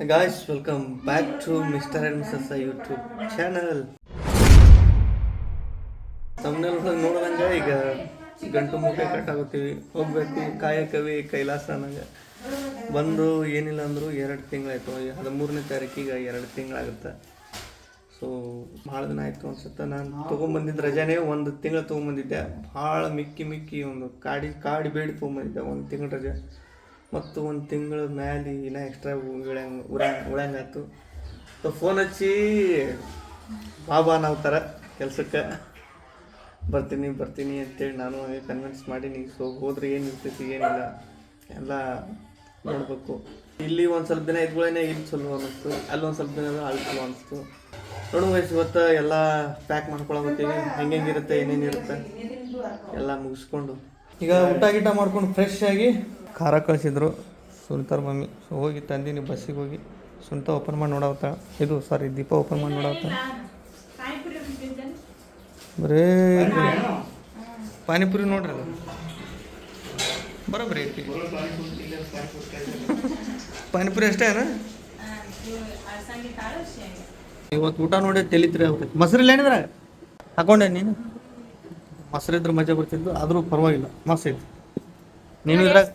Guys welcome back to mister and missus YouTube channel ತಮ್ಮನೆಲ್ಲ ನೋಡಿದಂಗೆ ಈಗ ಗಂಟು ಮೂಟೆ ಕಟ್ಟಾಗುತ್ತೀವಿ ಹೋಗ್ಬೇಕು, ಕಾಯಕವಿ ಕೈಲಾಸ ಅನ್ನಂಗೆ ಬಂದು ಏನಿಲ್ಲ ಅಂದರೂ ಎರಡು ತಿಂಗಳಾಯ್ತು. ಹದಿಮೂರನೇ ತಾರೀಕಿಗೆ ಎರಡು ತಿಂಗಳಾಗುತ್ತೆ. ಸೊ ಭಾಳ ದಿನ ಆಯಿತು ಅನ್ಸುತ್ತೆ. ನಾನು ತೊಗೊಂಬಂದಿದ್ದ ರಜಾನೇ ಒಂದು ತಿಂಗಳು ತೊಗೊಂಬಂದಿದ್ದೆ. ಭಾಳ ಮಿಕ್ಕಿ ಮಿಕ್ಕಿ ಒಂದು ಕಾಡಿ ಕಾಡಿ ಬೇಡಿ ತೊಗೊಂಬಂದಿದ್ದೆ. ಒಂದು ತಿಂಗಳ ರಜೆ. ಮತ್ತು ಒಂದು ತಿಂಗಳ ಮ್ಯಾಲೆ ಇನ್ನೂ ಎಕ್ಸ್ಟ್ರಾ ಉಳಂಗ್ ಆಯ್ತು ಫೋನ್ ಹಚ್ಚಿ, ಬಾಬಾ ನಾವು ಥರ ಕೆಲಸಕ್ಕೆ ಬರ್ತೀನಿ ಬರ್ತೀನಿ ಅಂತೇಳಿ ನಾನು ಹಾಗೆ ಕನ್ವಿನ್ಸ್ ನೀವು ಸೊ ಹೋದ್ರೆ ಏನು ಇರ್ತೈತಿ, ಏನಿಲ್ಲ, ಎಲ್ಲ ನೋಡಬೇಕು. ಇಲ್ಲಿ ಒಂದು ಸ್ವಲ್ಪ ದಿನ ಇದ್ಗಳೇನೆ ಇಲ್ಲಿ ಚಲೋ ಅನ್ನಿಸ್ತು. ಅಲ್ಲಿ ಒಂದು ಸ್ವಲ್ಪ ದಿನ ಅಲ್ಲಿ ಚಲೋ ಅನಿಸ್ತು ನೋಡು ವಯಸ್ಸು ಇವತ್ತು ಎಲ್ಲ ಪ್ಯಾಕ್ ಮಾಡ್ಕೊಳಕತ್ತೀವಿ. ಹೆಂಗೆ ಹೆಂಗಿರುತ್ತೆ ಏನೇನಿರುತ್ತೆ ಎಲ್ಲ ಮುಗಿಸ್ಕೊಂಡು. ಈಗ ಊಟ ಗೀಟ ಮಾಡ್ಕೊಂಡು ಫ್ರೆಶ್ ಆಗಿ ಖಾರ ಕಳಿಸಿದ್ರು. ಸುನಿತಾರ ಮಮ್ಮಿ, ಸೊ ಹೋಗಿ ತಂದೀನಿ ಬಸ್ಸಿಗೆ ಹೋಗಿ. ಸುನಿತಾ ಓಪನ್ ಮಾಡಿ ನೋಡಾವತ್ತ? ಇದು ಸಾರಿ ದೀಪ ಓಪನ್ ಮಾಡಿ ನೋಡಾವತ್ತ? ಬರೀ ಪಾನಿಪುರಿ ನೋಡ್ರಿ ಅದು. ಬರೋಬ್ರಿ ಐತಿ ಪಾನಿಪುರಿ ಅಷ್ಟೇ ಅದ ಇವತ್ತು ಊಟ ನೋಡಿ ತೆಲಿತ್ರಿ ಅವ್ರಿಗೆ ಮೊಸರಿಲ್ಲ ಏನಿದ್ರ ಹಾಕೊಂಡೆ ನೀನು? ಮೊಸರಿದ್ರೆ ಮಜಾ ಬರ್ತಿದ್ದು ಆದರೂ ಪರವಾಗಿಲ್ಲ. ಮಸ್ತ್ ಐತಿ. ನೀನು ಇದ್ರಾಗ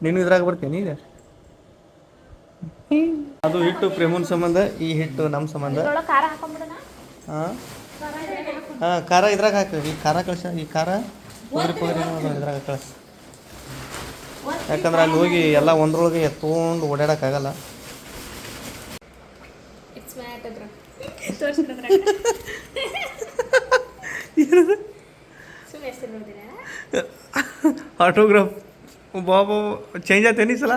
ನೀನು ಇದ್ರಾಗ ಬರ್ತೀನಿ ಈಗ. ಅದು ಹಿಟ್ಟು ಪ್ರೇಮನ್ ಸಂಬಂಧ ಈ ಹಿಟ್ಟು ನಮ್ಮ ಸಂಬಂಧ. ಹಾಂ? ಹಾಂ ಖಾರ ಇದ್ರಾಗ ಹಾಕು. ಈ ಖಾರ ಕಳ್ಸ ಈ ಖಾರ ಪುಗ್ರಿ ಪುಗ್ರಿ ಇದ್ರಾಗ ಕಳ್ಸ. ಯಾಕಂದ್ರೆ ಅಲ್ಲಿ ಹೋಗಿ ಎಲ್ಲ ಒಂದ್ರೊಳಗೆ ಎತ್ಕೊಂಡು ಓಡಾಡೋಕ್ಕಾಗಲ್ಲ ಮೈ ಆಟೋಗ್ರಾಫ್ ಬಾಬು ಚೇಂಜ್ ಆಯ್ತೇನಿ ಸಲ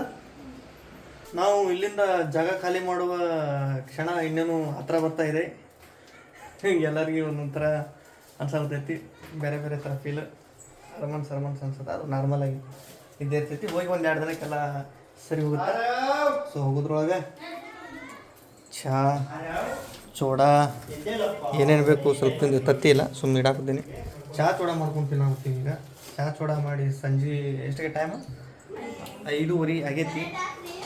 ನಾವು ಇಲ್ಲಿಂದ ಜಾಗ ಖಾಲಿ ಮಾಡುವ ಕ್ಷಣ ಇನ್ನೇನು ಹತ್ರ ಬರ್ತಾ ಇದೆ. ಎಲ್ಲರಿಗೂ ಒಂದೊಂಥರ ಅನ್ಸಲ್ತೈತಿ ಬೇರೆ ಬೇರೆ ಥರ ಫೀಲ್ ಸರ್ಮನ್ ಸರ್ಮನ್ಸ್ ಅನ್ಸುತ್ತೆ ಅದು ನಾರ್ಮಲ್ ಆಗಿ ಇದ್ದೇ ಇರ್ತೈತಿ. ಹೋಗಿ ಒಂದು ಎರಡು ದಿನಕ್ಕೆಲ್ಲ ಸರಿ ಹೋಗುತ್ತೆ. ಸೊ ಹೋಗೋದ್ರೊಳಗೆ ಚಹಾ ಚೋಡ, ಏನೇನು ಬೇಕು ಸ್ವಲ್ಪ ತಿಂದು ತತ್ತಿ ಇಲ್ಲ ಸುಮ್ಮನೆ ಇಡಾಕಿದ್ದೀನಿ ಚಹಾ ಚೋಡ ಮಾಡ್ಕೊಂತೀನಿ ನಾವು ಈಗ. ಚಹಾ ಚೋಡ ಮಾಡಿ ಸಂಜೆ ಎಷ್ಟಿಗೆ ಟೈಮ್ ಐದೂವರೆ ಆಗೈತಿ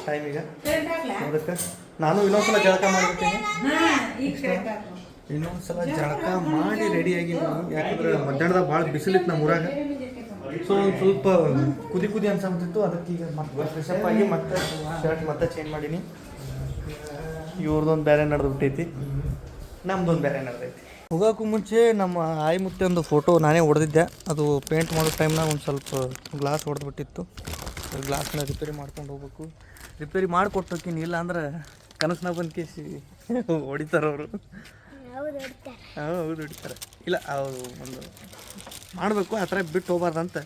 ಟೈಮ್ ಈಗ. ಅದಕ್ಕೆ ನಾನು ಇನ್ನೊಂದ್ಸಲ ಜಳಕ ಮಾಡಿರ್ತೀನಿ ಇನ್ನೊಂದ್ಸಲ ಜಳಕ ಮಾಡಿ ರೆಡಿಯಾಗಿ ನಾನು ಯಾಕಂದ್ರೆ ಮಧ್ಯಾಹ್ನದಾಗ ಭಾಳ ಬಿಸಿಲಿತ್ತು ನಮ್ಮ ಊರಾಗ. ಸೊ ಒಂದು ಸ್ವಲ್ಪ ಕುದಿ ಕುದಿ ಅನ್ಸಂತಿತ್ತು ಅದಕ್ಕೆ ಈಗ ಮತ್ತೆ ಫ್ರೆಶಪ್ ಆಗಿ ಮತ್ತೆ ಶರ್ಟ್ ಮತ್ತೆ ಚೇಂಜ್ ಮಾಡೀನಿ. ಇವ್ರದ್ದೊಂದು ಬೇರೆ ನಡೆದ್ಬಿಟ್ಟೈತಿ. ನಮ್ದೊಂದು ಬೇರೆ ನಡೆದೈತಿ. ಹೋಗೋಕ್ಕೂ ಮುಂಚೆ ನಮ್ಮ ಆಯಿ ಮುತ್ತೆ ಒಂದು ಫೋಟೋ ನಾನೇ ಹೊಡೆದಿದ್ದೆ. ಅದು ಪೇಂಟ್ ಮಾಡೋ ಟೈಮ್ನಾಗ ಒಂದು ಸ್ವಲ್ಪ ಗ್ಲಾಸ್ ಹೊಡೆದ್ಬಿಟ್ಟಿತ್ತು. ಗ್ಲಾಸ್ನ ರಿಪೇರಿ ಮಾಡ್ಕೊಂಡು ಹೋಗ್ಬೇಕು. ರಿಪೇರಿ ಮಾಡಿಕೊಟ್ಟೋಕಿನಿ ಇಲ್ಲ ಅಂದ್ರೆ ಕನಸನ್ನ ಬಂದು ಕೇಸಿ ಹೊಡಿತಾರೆ ಅವರು. ಹಾಂ ಹೌದು ಹೊಡಿತಾರೆ. ಇಲ್ಲ ಅವರು ಒಂದು ಮಾಡಬೇಕು ಆ ಥರ ಬಿಟ್ಟು ಹೋಗ್ಬಾರ್ದಂತ.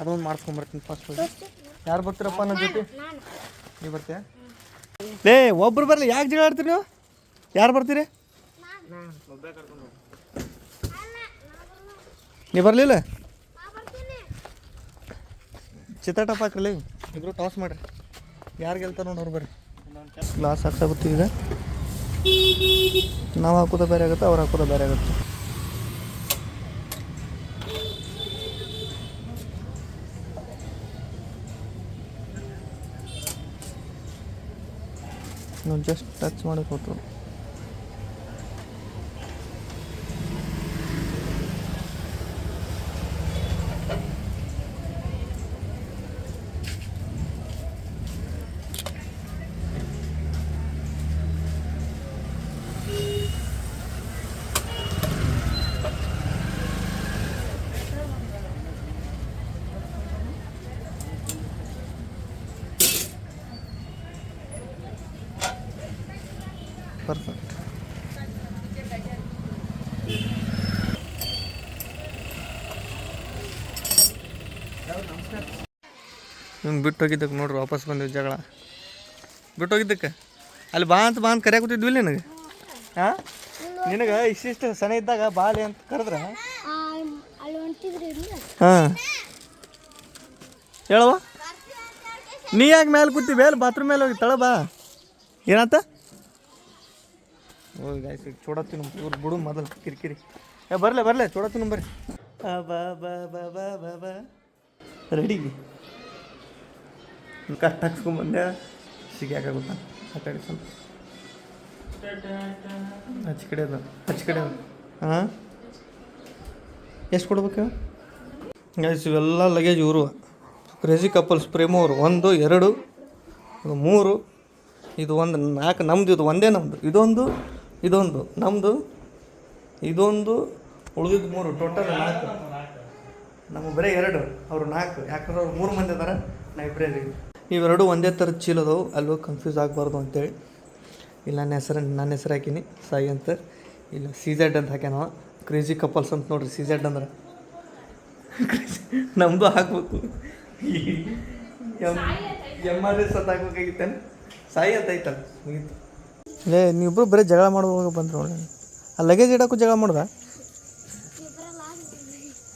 ಅದೊಂದು ಮಾಡ್ಸ್ಕೊಂಬರ್ತೀನಿ ಫಸ್ಟ್ ಹೋಗಿ. ಯಾರು ಬರ್ತೀರಪ್ಪ ನನ್ನ ಜೊತೆ? ನೀವು ಬರ್ತೀಯಾ ಲೇ ಒಬ್ರು ಬರಲಿ. ಯಾಕೆ ಜಗಳ ಆಡ್ತೀರಿ ನೀವು? ಯಾರು ಬರ್ತೀರಿ? ನೀವು ಬರಲಿಲ್ಲ? ಚಿತ್ತಾಟಪ್ಪ ಹಾಕ್ರಲಿ ಇಬ್ರು ಟಾಸ್ ಮಾಡ್ರಿ. ಯಾರು ಗೆಲ್ತಾರ ನೋಡೋರು ಬರ್ರಿ. ಗ್ಲಾಸ್ ಹಾಕ್ಸಾಗುತ್ತೆ ಈಗ. ನಾವು ಹಾಕೋದ ಬೇರೆ ಆಗುತ್ತೆ ಅವ್ರು ಹಾಕೋದ ಬೇರೆ ಆಗುತ್ತೆ. ನಾವು ಜಸ್ಟ್ ಟಚ್ ಮಾಡಕ್ಕೆ ಹೋಗ್ತು ನಿಮ್ಗೆ ಬಿಟ್ಟು ಹೋಗಿದ್ದಕ್ಕೆ ನೋಡ್ರಿ, ವಾಪಸ್ ಬಂದಿವಿ ಜಗಳ. ಬಿಟ್ಟು ಹೋಗಿದ್ದಕ್ಕೆ ಅಲ್ಲಿ ಬಾ ಅಂತ ಬಾ ಅಂತ ಕರೆಯಾಕೂತಿದ್ವಿಲ್ಲ ನಿನಗೆ? ಹಾಂ? ನಿನಗೆ ಇಷ್ಟಿಷ್ಟು ಸಣ್ಣ ಇದ್ದಾಗ ಬಾಲಿ ಅಂತ ಕರೆದ್ರ? ಹಾಂ. ಹೇಳವ ನೀ ಯಾಕೆ ಮೇಲೆ ಕೂತಿ ಬೇಲ್ ಬಾತ್ರೂಮ್ ಮೇಲೆ ಹೋಗಿ, ತಳ ಬಾ. ಏನಾತ? ಹೋಗಿ ಗಾಯ್ಸ್ ಈಗ ಚೋಡತ್ತಿನ ಇವ್ರು ಬಿಡು ಮೊದಲು, ಕಿರಿಕಿರಿ. ಏ, ಬರಲೇ, ಬರಲೆ ಚೋಡತ್ತಿನ ಬರ್ರಿ. ಬಾ ಬಾ ಬಾ ಬಾ ಬಾ ಬಾ ರೆಡಿ ಕಷ್ಟ ಹಾಕ್ಸ್ಕೊಂಬಂದೆ ಸಿಗ್ಯಾಕಾಗುತ್ತ ಆಟಾಡಿ ಸ್ವಲ್ಪ ಹಚ್ಚ ಕಡೆ ಅದು, ಹಚ್ಚ ಕಡೆ ಅದು. ಹಾಂ? ಎಷ್ಟು ಕೊಡ್ಬೇಕು? ಗೈಸ್ ಇವೆಲ್ಲ ಲಗೇಜ್ ಊರು ಕ್ರೇಜಿ ಕಪಲ್ಸ್ ಪ್ರೇಮ ಅವರು. ಒಂದು, ಎರಡು ಮೂರು. ಇದು ಒಂದು ನಾಲ್ಕು, ನಮ್ದು ಇದು ಒಂದೇ ನಮ್ಮದು ಇದೊಂದು ಇದೊಂದು. ನಮ್ಮದು ಇದೊಂದು, ಉಳಿದಿದ್ದು ಮೂರು. ಟೋಟಲ್ ನಾಲ್ಕು. ನಮ್ಮ ಬರೀ ಎರಡು ಅವರು ನಾಲ್ಕು. ಯಾಕಂದ್ರೆ ಅವ್ರು ಮೂರು ಮಂದಿ ಅದಾರ ಲೈಬ್ರರಿ ಇವೆರಡು ಒಂದೇ ಥರದ ಚೀಲದವು ಅದಾವು ಅಲ್ಲೂ ಕನ್ಫ್ಯೂಸ್ ಆಗಬಾರ್ದು ಅಂತೇಳಿ. ಇಲ್ಲ ನನ್ನ ಹೆಸರು ನನ್ನ ಹೆಸರು ಹಾಕೀನಿ. ಸಾಯಿ ಅಂತ. ಇಲ್ಲ ಸಿ ಜೆಡ್ ಅಂತ ಹಾಕ್ಯಾನ ಕ್ರೇಜಿ ಕಪಲ್ಸ್ ಅಂತ ನೋಡ್ರಿ ಸಿ ಜೆಡ್ ಅಂದ್ರೆ. ನಮ್ಮದು ಹಾಕ್ಬೇಕು. ಎಂ ಎಂ ಆರ್ ಎಸ್ ಅಂತ ಹಾಕ್ಬೇಕಾಗಿತ್ತೇನು? ಸಾಯಿ ಅಂತ ಐತಲ್ಲ ಮುಗೀತು. ಲೇ ನೀವಿಬ್ಬರು ಬರೀ ಜಗಳ ಮಾಡುವಾಗ ಬಂದ್ರು ನೋಡಿ ಆ ಲಗೇಜ್ ಇಡೋಕ್ಕೂ ಜಗಳ ಮಾಡ್ದ?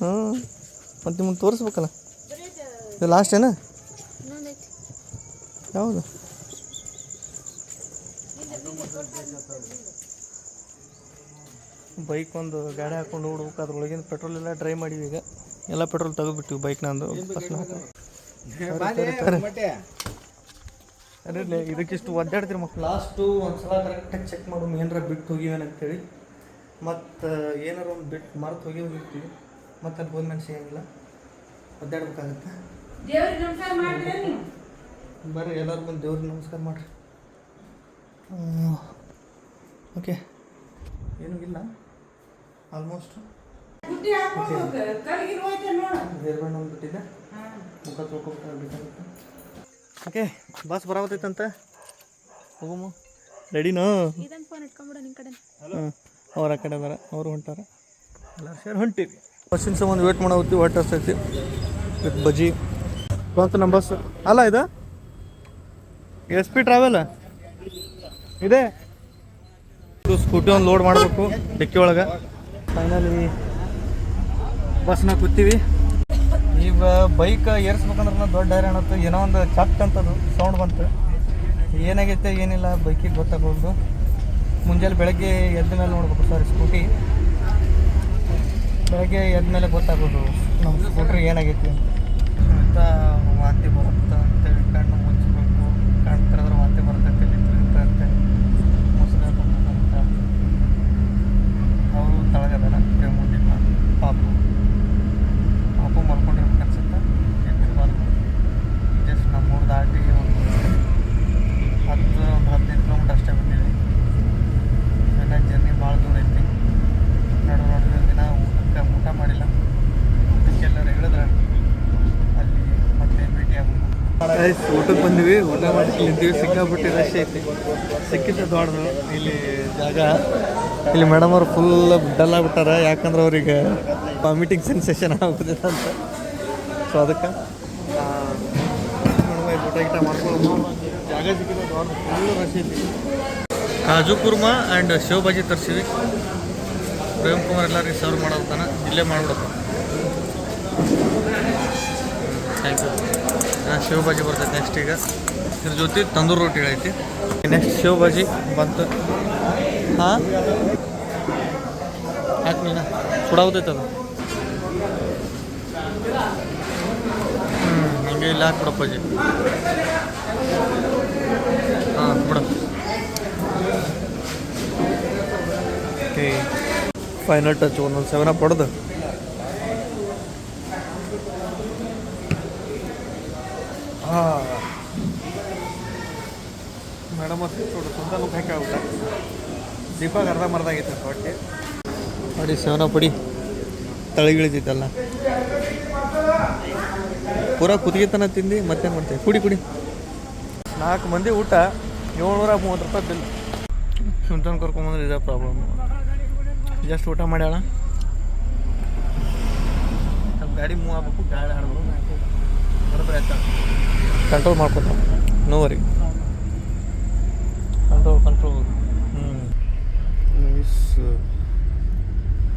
ಹ್ಞೂ ಮತ್ತು ನಿಮ್ಮನ್ನು ತೋರಿಸ್ಬೇಕಲ್ಲ? ಇದು ಲಾಸ್ಟ್ ಏನ? ಯಾವುದು? ಬೈಕ್ ಒಂದು ಗಾಡಿ ಹಾಕೊಂಡು ಹೋಗ್ಬೇಕು ಅದ್ರೊಳಗಿನ ಪೆಟ್ರೋಲ್ ಎಲ್ಲ ಡ್ರೈ ಮಾಡಿವಿ ಈಗ. ಎಲ್ಲ ಪೆಟ್ರೋಲ್ ತೆಗೆದ್ಬಿಟ್ಟಿವಿ ಬೈಕ್ ನಂದು ಅದೇ ಇದಕ್ಕಿಷ್ಟು ಒದ್ದಾಡ್ತೀರಿ ಮಕ್ಳು. ಲಾಸ್ಟು ಒಂದು ಸಲ ಕರೆಕ್ಟಾಗಿ ಚೆಕ್ ಮಾಡು ಏನಾರ ಬಿಟ್ಟು ಹೋಗಿವೇನು ಅಂತೇಳಿ. ಮತ್ತು ಏನಾರ ಒಂದು ಬಿಟ್ಟು ಮರೆತು ಹೋಗಿ ಹೋಗಿರ್ತೀವಿ. ಮತ್ತೆ ಅಲ್ಲಿ ಹೋದ್ಮೇಲೆ ಸಿಗಂಗಿಲ್ಲ. ಒದ್ದಾಡ್ಬೇಕಾಗತ್ತೆ? ದೇವ್ರಿಗೆ ನಮಸ್ಕಾರ ಮಾಡಿದ್ರೆ ನೀವು? ಬರ್ರಿ ಎಲ್ಲರೂ ಬಂದು ದೇವ್ರಿಗೆ ನಮಸ್ಕಾರ ಮಾಡ್ರಿ. ಓಕೆ. ಏನೂ ಇಲ್ಲ. ಆಲ್ಮೋಸ್ಟ್ ಒಂದು ಬಿಟ್ಟಿದ್ದೆ ಮುಖ ತೊಳ್ಕೊಬೇಕಾಗುತ್ತೆ ಓಕೆ ಬಸ್ ಬರಾವತ್ತೈತಂತ? ಹೋಗಮ್ಮ ರೆಡಿನಾ ಇದನ್ನ ಫೋನ್ ಇಟ್ಕೊಂಬಿಡು ನಿನ್ನ ಕಡೆ ಹಾಂ ಅವ್ರ ಆ ಕಡೆ ಬರ ಅವರು ಹೊಂಟಾರ. ಎಲ್ಲರೂ ಸೇರಿ ಹೊಂಟೀವಿ. ಬಸ್ಸಿನ ಸಂಬಂಧ ವೇಟ್ ಮಾಡೋತಿ ಹೊಟ್ಟೆ ಹಸ್ತೈತಿ ವಿತ್ ಬಜ್ಜಿ ಬಂತು ನಮ್ಮ ಬಸ್ ಅಲ್ಲ ಇದು? ಎಸ್ ಪಿ ಟ್ರಾವೆಲ್ ಇದೆ. ಇದು ಸ್ಕೂಟಿ ಒಂದು ಲೋಡ್ ಮಾಡಬೇಕು ಡಿಕ್ಕಿ ಒಳಗೆ. ಫೈನಲಿ ಬಸ್ನಾಗ ಕೂತೀವಿ. ಈಗ ಬೈಕ್ ಏರ್ಸ್ಬೇಕಂದ್ರೆ ದೊಡ್ಡ ಹೈರಾಣತ್ತು ಏನೋ ಒಂದು ಚಟ್ ಅಂತದು ಸೌಂಡ್ ಬಂತು. ಏನಾಗೈತೆ ಏನಿಲ್ಲ ಬೈಕಿಗೆ ಗೊತ್ತಾಗೋದು. ಮುಂಜಾನೆ ಬೆಳಗ್ಗೆ ಎದ್ದ ಮೇಲೆ ನೋಡ್ಬೇಕು ಸರ್ ಸ್ಕೂಟಿ ಬೆಳಗ್ಗೆ ಎದ್ಮೇಲೆ ಗೊತ್ತಾಗೋದು ನಮ್ಮ ಸ್ಕೂಟ್ರಿಗೆ ಏನಾಗೈತಿ ಅಂತ. ವಾಂತಿ ಬರುತ್ತೆ ಅಂತೇಳಿ ಕಣ್ಣು ಮುಚ್ಚಬೇಕು ಕಣ್ಣು ತೆರೆದ್ರೆ ವಾಂತಿ ಬರುತ್ತೆ ಇರುತ್ತೆ ಅಂತ ಮುಸ್ಲಿಮ್ ಅವರು ತಳಗದಾರ ಕೈ ಪಾಪು ಪಾಪು ಮಲ್ಕೊಂಡಿರ್ಬೇಕು ಅನ್ಸುತ್ತೆ ಎದ್ದಿರ್ಬಾರ್ದು ಜಸ್ಟ್ ನಮ್ಮೂರು ದಾಟಿ ಒಂದು ಹತ್ತು ಒಂದು ಹದಿನೈದು ಕಿಲೋಮೀಟ್ರ್ ಅಷ್ಟೇ ಬಂದೀವಿ ಎಲ್ಲ ಜರ್ನಿ ಭಾಳ ದೂರ ಐತಿ ನಡು ನಡುವೆ ದಿನ ಊಟಕ್ಕೆ ಊಟ ಮಾಡಿಲ್ಲ ಊಟಕ್ಕೆಲ್ಲರೂ ಹೇಳಿದ್ರೆ ಅಲ್ಲಿ ಮತ್ತೆ ಭೇಟಿ ಆಗೋದು ಊಟಕ್ಕೆ ಬಂದಿವಿ ಊಟ ಮಾಡಿ ನಿಂತೀವಿ ಸಿಕ್ಕಾಬಿಟ್ಟು ರಶ್ ಐತಿ. ಸಿಕ್ಕಿದ್ದ ದೊಡ್ಡದು. ಇಲ್ಲಿ ಜಾಗ. ಇಲ್ಲಿ ಮೇಡಮ್ ಅವರು ಫುಲ್ ಡಲ್ ಆಗ್ಬಿಟ್ಟಾರ. ಯಾಕಂದ್ರೆ ಅವ್ರಿಗೆ ವಾಮಿಟಿಂಗ್ ಸೆನ್ಸೇಷನ್ ಆಗೋದಿಲ್ಲ ಅಂತ. ಸೊ ಅದಕ್ಕೆ ಊಟ ಗೀಟ ಮಾಡ್ಕೊಂಡು ಜಾಗ ಸಿಕ್ಕಿದ ದೊಡ್ಡ ಫುಲ್ ರಶ್ ಐತಿ. ಕಾಜು ಕುರ್ಮಾ ಆ್ಯಂಡ್ ಸೇವ್ ಬಾಜಿ ತರಿಸಿವಿ. ಪ್ರೇಮ್ ಕುಮಾರ್ ಎಲ್ಲರಿಗೆ ಸರ್ವ್ ಮಾಡೋತಾನ ಇಲ್ಲೇ ಮಾಡ್ಬಿಡಪ್ಪ. ಥ್ಯಾಂಕ್ ಯು ಹಾಂ ಸೇವ್ ಭಾಜಿ ಬರ್ತೈತೆ ನೆಕ್ಸ್ಟ್ ಈಗ. ಇದ್ರ ಜೊತೆ ತಂದೂರು ರೊಟ್ಟಿ ಐತಿ ನೆಕ್ಸ್ಟ್ ಶೇವ್ ಭಾಜಿ ಬಂತು. ಹಾಂ? ಯಾಕೆ ನೀನು? ಸುಡಾವುದೈತೆ ಅದು. ಹ್ಞೂ ಹಿಂಗೆ ಇಲ್ಲ ಹಾಕ್ಬಿಡಪ್ಪ ಅಜ್ಜಿ. ಹಾಂ ಬಿಡು. ಓಕೆ ಫೈನಲ್ ಟಚ್ ಒಂದೊಂದು ಸೆವೆನ್ ಅಪ್ ಹೊಡೆದು. ಹಾಂ. ಮೇಡಮ್ ಅಷ್ಟು ನೋಡು ಸುಂದರ ಬೇಕಾಗುತ್ತೆ ಆಗ್ಬಿಟ್ಟ ದೀಪಾಗ ಅರ್ಧ ಮರ್ದಾಗೈತೆ ಹೊಟ್ಟೆ ನೋಡಿ ಸೇವನ ಪುಡಿ ಹೊಡಿ ಪೂರ ಕುದಿಗೆತನ ತಿಂದು ಮತ್ತೇನು ಮಾಡ್ತೀವಿ ಕುಡಿ ಕುಡಿ. ನಾಲ್ಕು ಮಂದಿ ಊಟ ಏಳ್ನೂರ ಮೂವತ್ತು ರೂಪಾಯಿ ಬಿಲ್. ಸುಂತನ ಕರ್ಕೊಂಬಂದ್ರೆ ಇದೇ ಪ್ರಾಬ್ಲಮ್ ಜಸ್ಟ್ ಊಟ ಮಾಡ್ಯಾಳ. ನಮ್ಮ ಗಾಡಿ ಮೂವ್ ಆಗ್ಬೇಕು ಗಾಡಿ ಆಡ್ಬೇಕು ಕಂಟ್ರೋಲ್ ಮಾಡ್ಕೊತ ನೋ ವರಿ ಕಂಟ್ರೋಲ್ ಕಂಟ್ರೋಲ್ ಹ್ಞೂ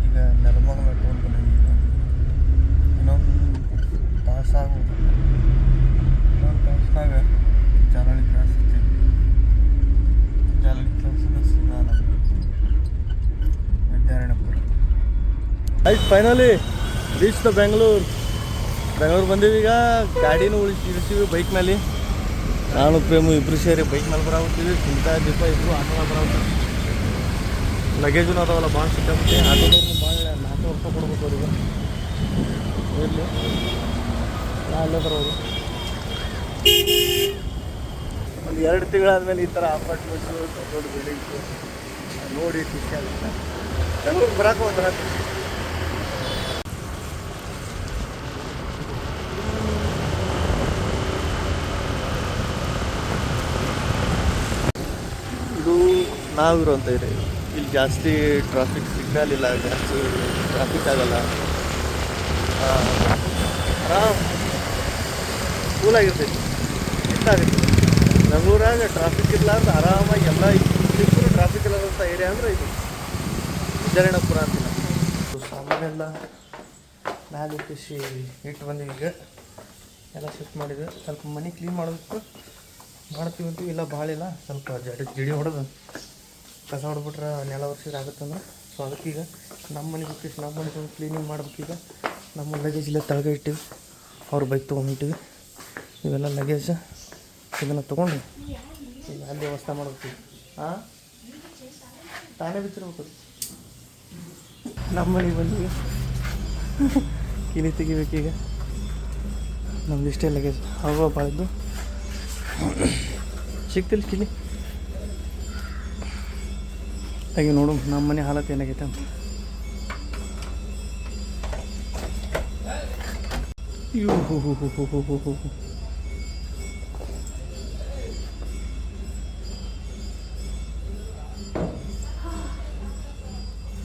ಈಗ ನೆಲಮಂಗಲ ಟೋಲ್ ಬಂದಿದೆ ಇನ್ನೊಂದು ತಾಸು ಆಗೋದು. ಇನ್ನೊಂದು ತಾಸ್ನಾಗ ಜಾಲಹಳ್ಳಿ ಕ್ರಾಸ್ ಇರ್ತೀವಿ ಜಾಲಹಳ್ಳಿ ಕ್ರಾಸಿಂದ ಸೀದಾ ವಿದ್ಯಾರಣ್ಯಪುರ. ಆಯ್ತು finally reach the Bengaluru Bengaluru ಬಂದೀವಿ ಈಗ ಗಾಡಿನೂ ಉಳಿಸಿ ಇಳಿಸಿವಿ ಬೈಕ್ ಮೇಲೆ ನಾನು ಪ್ರೇಮು ಇಬ್ಬರು ಸೇರಿ ಬೈಕ್ ಮೇಲೆ ಬರಾಗುತ್ತೀವಿ ಚಿಂತಾ ದೀಪ ಇಬ್ಬರು ಆಟೋ ಬರಾಗುತ್ತೀವಿ ಲಗೇಜು ಅದಾವಲ್ಲ ಭಾಳ ಸಿಕ್ಕಾಬಿಟ್ಟು ಆಟೋದವ್ರು ಭಾಳ ನಾಲ್ಕು ರೂಪಾಯಿ ಕೊಡ್ಬೇಕು ಅವ್ರಿಗೆ. ಇರಲಿ. ಅಲ್ಲೇ ಬರೋದು. ಒಂದು ಎರಡು ತಿಂಗಳಾದ್ಮೇಲೆ ಈ ಥರ ಅಪಾರ್ಟ್ಮೆಂಟ್ಸು ದೊಡ್ಡ ಬಿಲ್ಡಿಂಗ್ಸು ನೋಡಿ, ಖುಷಿ ಆಗುತ್ತೆ. ಬೆಂಗಳೂರಿಗೆ ಬರೋಕೆ ಒಂಥರ ಖುಷಿ ಇದು ನಾವಿರುವಂಥ ಇದೆ ಇಲ್ಲಿ ಜಾಸ್ತಿ ಟ್ರಾಫಿಕ್ ಸಿಗ್ನಲ್ ಇಲ್ಲ, ಜಾಸ್ತಿ ಟ್ರಾಫಿಕ್ ಆಗಲ್ಲ. ಆರಾಮ್. ಕೂಲಾಗಿರ್ತೈತಿ ಇಷ್ಟಾಗುತ್ತೆ ಬೆಂಗಳೂರಾಗ ಟ್ರಾಫಿಕ್ ಇಲ್ಲ ಅಂದ್ರೆ ಆರಾಮಾಗಿ ಎಲ್ಲ ಇಬ್ಬರು ಟ್ರಾಫಿಕ್ ಇಲ್ಲದಂಥ ಏರಿಯಾ ಅಂದ್ರೆ ಇದು. ವಿಜಯನಗರಪುರ ಅಂತಿಲ್ಲ ಸಾಮಾನೆಲ್ಲ ಮ್ಯಾಲೆ ಕೃಷಿ ಇಟ್ಟು ಬಂದೀವಿ ಈಗ. ಎಲ್ಲ ಶಿಫ್ಟ್ ಮಾಡಿದ್ವಿ. ಸ್ವಲ್ಪ ಮನೆ ಕ್ಲೀನ್ ಮಾಡಬೇಕು ಮಾಡ್ತೀವಿ ಇಲ್ಲ ಭಾಳ ಇಲ್ಲ. ಸ್ವಲ್ಪ ಜಡಿ ಜಿಡಿ ಹೊಡೆದು ಕಸ ಹೊಡ್ಬಿಟ್ರೆ ನೆಲ ವರ್ಷದ ಆಗುತ್ತಂದ್ರೆ? ಸೊ ಅದಕ್ಕೆ ಈಗ ನಮ್ಮ ಮನೆ ಬಿಟ್ಟು ನಮ್ಮ ಮನೆ ಬಂದು ಕ್ಲೀನಿಂಗ್ ಮಾಡ್ಬೇಕೀಗ. ನಮ್ಮ ಲಗೇಜ್ ಇಲ್ಲ ತಳಗೆ ಇಟ್ಟಿವಿ. ಅವ್ರ ಬೈಕ್ ತೊಗೊಂಡಿಟ್ಟಿವಿ ಇವೆಲ್ಲ ಲಗೇಜ್ ಇದನ್ನು ತೊಗೊಂಡು ಈಗ ಅಲ್ಲಿ ವ್ಯವಸ್ಥೆ ಮಾಡ್ಬೇಕು ಹಾಂ ತಾನೇ ಬಿಚ್ಚಿರ್ಬೇಕು ಅದು. ನಮ್ಮ ಮನೆಗೆ ಬಂದೀವಿ ಕಿಲಿ ತೆಗಿಬೇಕೀಗ. ನಮ್ದು ಇಷ್ಟೇ ಲಗೇಜ್ ಆಗುವ ಬಾಳಿದ್ದು. ಸಿಗ್ತಿಲ್ಲ ಕಿಲಿ ಹಾಗೆ ನೋಡು, ನಮ್ಮ ಮನೆ ಹಾಲತ್ ಏನಾಗೈತೆ ಅಂತ.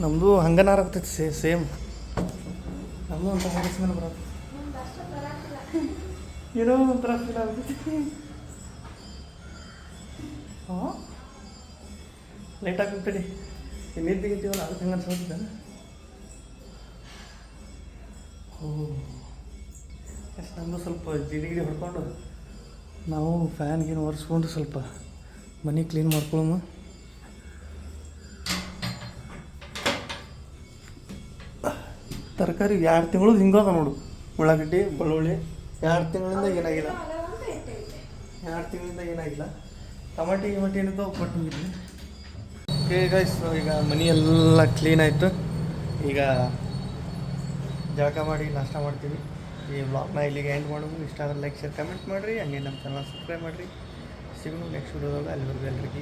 ನಮ್ದು ಹಂಗನಾರ ಆಗ್ತೈತಿ ಸೇ, ಸೇಮ್. ನಮ್ದು ಅಂತ ಹಾರಿಸ್ ಮೇಲೆ ಬರೋದು ಏನೋ ಒಂಥರ ಫೀಲ್ ಆಗ್ತೈತಿ. ಹಾಂ ಲೇಟ್ ಆಗ್ಬಿಡ್ತೀರಿ ನೀರು ತೆಗಿತೀವಲ್ಲ ಅದಕ್ಕೆ ಹಂಗೆ ಅನ್ಸೋದಿದ್ದಾನೆ ಓ ಎಸ್ ನಮ್ಮದು ಸ್ವಲ್ಪ ಜಿಡಿ ಗಿಡಿ ಹೊಡ್ಕೊಂಡು ನಾವು ಫ್ಯಾನ್ ಗೀನ್ ಒರೆಸ್ಕೊಂಡು ಸ್ವಲ್ಪ ಮನೆ ಕ್ಲೀನ್ ಮಾಡ್ಕೊಳ್ಳೋಣ ತರಕಾರಿ ಎರಡು ತಿಂಗಳು ಹಿಂಗದ ನೋಡು ಉಳ್ಳಾಗಡ್ಡಿ ಬೆಳ್ಳುಳ್ಳಿ ಎರಡು ತಿಂಗಳಿಂದ ಏನಾಗಿಲ್ಲ ಎರಡು ತಿಂಗಳಿಂದ ಏನಾಗಿಲ್ಲ ಟಮಾಟಿ ಗಿಮಾಟಿ ಏನಿದ್ದು ಕೊಟ್ಟಿದ್ವಿ ಓಕೆ ಗೈಸ್ ಈಗ ಮನೆಯೆಲ್ಲ ಕ್ಲೀನ್ ಆಯಿತು. ಈಗ ಜಳಕ ಮಾಡಿ, ನಾಷ್ಟ ಮಾಡ್ತೀವಿ. ಈ ವ್ಲಾಗ್ನ ಇಲ್ಲಿಗೆ ಎಂಡ್ ಮಾಡೋದು. ಇಷ್ಟ ಆದರೆ ಲೈಕ್ ಶೇರ್ ಕಮೆಂಟ್ ಮಾಡಿರಿ. ಹಂಗೆ ನಮ್ಮ ಚಾನಲ್ ಸಬ್ಸ್ಕ್ರೈಬ್ ಮಾಡಿರಿ. ಸಿಗೋಣ ನೆಕ್ಸ್ಟ್ ವಿಡಿಯೋದಾಗ ಅಲ್ಲಿವರೆಗೂ ಎಲ್ರಿಗೂ